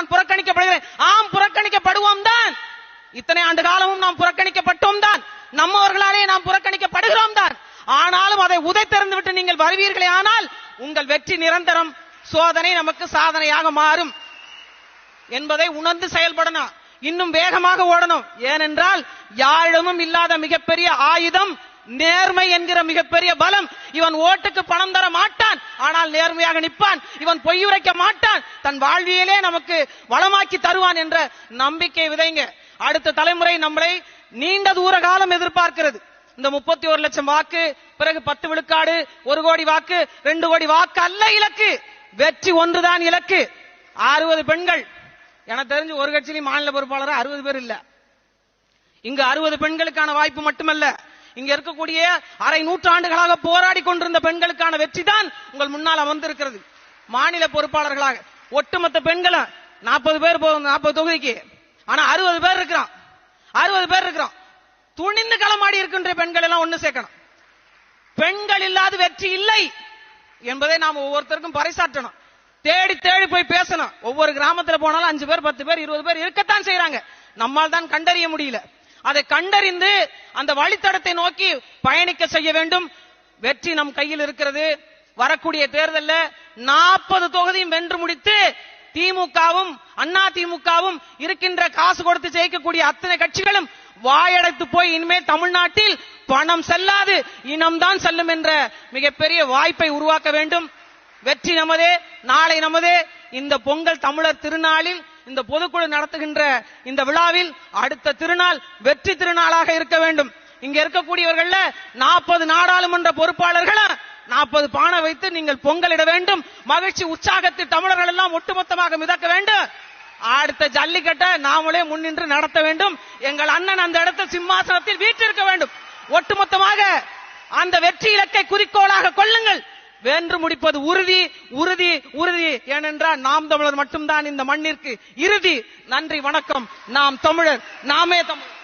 நான் புறக்கணிக்கப்படுகிறேன். ஆம் புறக்கணிக்கப்படுவோம் தான். இத்தனை ஆண்டு காலமும் நாம் புறக்கணிக்கப்பட்டோம் தான். நம்மவர்களாலே நாம் புறக்கணிக்கப்படுகிறோம் தான். ஆனாலும் அதை உதைத்தெறிந்து விட்டு நீங்கள் வருவீர்களே ஆனால் உங்கள் வெற்றி நிரந்தரம் சோதனை நமக்கு சாதனையாக மாறும் என்பதை உணர்ந்து செயல்படணும். இன்னும் வேகமாக ஓடணும். ஏனென்றால் யாழமும் இல்லாத மிகப்பெரிய ஆயுதம் நேர்மை என்கிற மிகப்பெரிய பலம். இவன் ஓட்டுக்கு பணம் தர மாட்டான். ஆனால் நேர்மையாக நிற்பான். இவன் பொய்யுரைக்க மாட்டான். தன் வாழ்வியலே நமக்கு வளமாக்கி தருவான் என்ற நம்பிக்கை விதைங்க. அடுத்த தலைமுறை நம்மளை நீண்ட தூர காலம் எதிர்பார்க்கிறது. இந்த முப்பத்தி ஒரு லட்சம் வாக்கு பிறகு பத்து விழுக்காடு ஒரு கோடி வாக்கு ரெண்டு கோடி வாக்கு அல்ல இலக்கு. வெற்றி ஒன்றுதான் இலக்கு. அறுபது பெண்கள். எனக்கு தெரிஞ்சு ஒரு கட்சியிலும் மாநில பொறுப்பாளர் அறுபது பேர் இல்ல. இங்கு அறுபது பெண்களுக்கான வாய்ப்பு மட்டுமல்ல. இங்க இருக்கக்கூடிய அரை நூற்றாண்டுகளாக போராடி கொண்டிருந்த பெண்களுக்கான வெற்றி தான் உங்கள் முன்னால் அமர்ந்திருக்கிறது. மாநில பொறுப்பாளர்களாக ஒட்டுமொத்த பெண்களும் நாற்பது பேர் போகும் நாற்பது தொகுதிக்கு. ஆனா அறுபது பேர் இருக்கிறான். அறுபது பேர் இருக்கிறோம் துணிந்து களமாடி இருக்கின்ற பெண்கள் எல்லாம் ஒண்ணு சேர்க்கணும். பெண்கள் இல்லாத வெற்றி இல்லை என்பதை நாம் ஒவ்வொருத்தருக்கும் பறைசாற்றணும். தேடி தேடி போய் பேசணும். ஒவ்வொரு கிராமத்துல போனாலும் அஞ்சு பேர் பத்து பேர் இருபது பேர் இருக்கத்தான் செய்யறாங்க நம்மால் தான் கண்டறிய முடியல. அதை கண்டறிந்து அந்த வழித்தடத்தை நோக்கி பயணிக்க செய்ய வேண்டும். வெற்றி நம் கையில் இருக்கிறது. வரக்கூடிய தேர்தல்ல நாற்பது தொகுதியும் வென்று முடித்து திமுகவும் அண்ணா திமுகவும் இருக்கின்ற காசு கொடுத்து ஜெயிக்கக்கூடிய அத்தனை கட்சிகளும் வாயடைத்து போய் இனிமேல் தமிழ்நாட்டில் பணம் செல்லாது இனம்தான் செல்லும் என்ற மிகப்பெரிய வாய்ப்பை உருவாக்க வேண்டும். வெற்றி நமதே நாளை நமதே. இந்த பொங்கல் தமிழர் திருநாளில் இந்த பொதுக்குழு நடத்துகின்ற இந்த விழாவில் அடுத்த திருநாள் வெற்றி திருநாளாக இருக்க வேண்டும். இங்க இருக்கக்கூடியவர்கள்ல நாற்பது நாடாளுமன்ற பொறுப்பாளர்களும் நாற்பது பானை வைத்து நீங்கள் பொங்கலிட வேண்டும். மகிழ்ச்சி உற்சாகத்தில் தமிழர்கள் எல்லாம் ஒட்டுமொத்தமாக மிதக்க வேண்டும். அடுத்த ஜல்லிக்கட்டை நாமளே முன்னின்று நடத்த வேண்டும். எங்கள் அண்ணன் அந்த இடத்தில் சிம்மாசனத்தில் வீற்றிருக்க வேண்டும். ஒட்டுமொத்தமாக அந்த வெற்றி இலக்கை குறிக்கோளாக கொள்ளுங்கள். வென்று முடிப்பது உறுதி உறுதி உறுதி. ஏனென்றால் நாம் தமிழர் மட்டும்தான் இந்த மண்ணிற்கு இறுதி. நன்றி வணக்கம். நாம் தமிழர் நாமே தமிழர்.